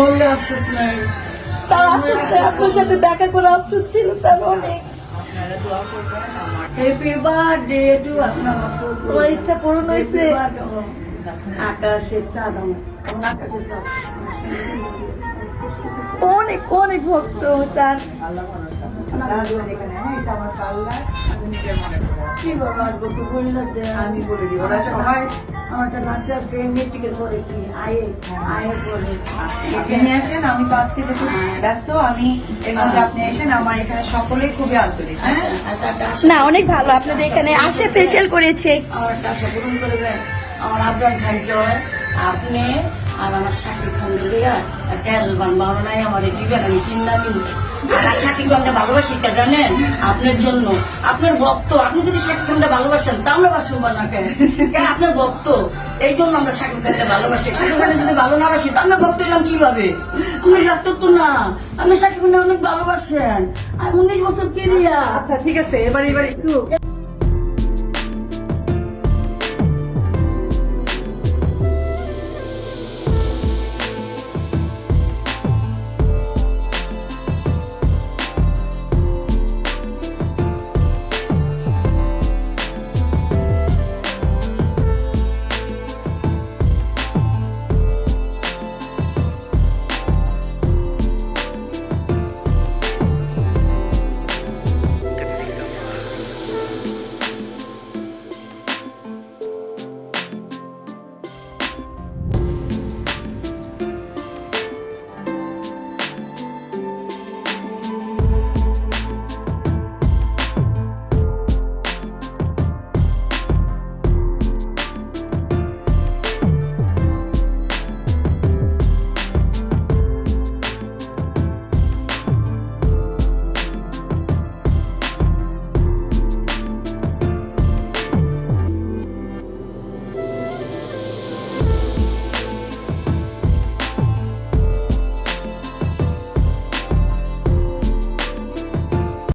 মরলে আফসোস নাই। তার আফসোস নেই, আপনার সাথে দেখা করে আফসোস ছিল তার অনেক হ্যাপি বার্থডে টু আপনার তোমার ইচ্ছা পূরণ হয়েছে? আকাশে চাঁদ অনেক অনেক ভক্ত তার। কি বাবা যে আমি বলে দিই ওরা সবাই আমার বাচ্চা আছে মেট্রিকের পরে কি? আয়ে আয়ে পরে এখানে আসেন আমি তো আজকে তো খুব ব্যস্ত আমি এর মধ্যে আপনি এসেন আমার এখানে সকলেই খুবই আন্তরিক হ্যাঁ? আচ্ছা না অনেক ভালো আপনাদের এখানে আসে ফেসিয়াল করেছে। আমার একটা আশা পূরণ করে দেন। আমার আবদার খাইতে হয় আপনি আর আমার সাকিব খান লইয়া একটা অ্যালবাম বানায় আমার আমি কিনা কিনবো আর সাকিব ভালোবাসি জানেন? আপনার জন্য। আপনার ভক্ত, আপনি যদি সাকিব ভালোবাসেন, তা আমরা বাসবো না কেন? কেন আপনার ভক্ত? এই জন্য আমরা সাকিব খানকে ভালোবাসি। সাকিব যদি ভালো না বাসি, তা আমরা ভক্ত এলাম কীভাবে? আমরা ডাক্তার তো না। আপনি সাকিব খানকে অনেক ভালোবাসেন। আর উনিশ বছর কেরিয়া আচ্ছা ঠিক আছে, এবার এবার একটু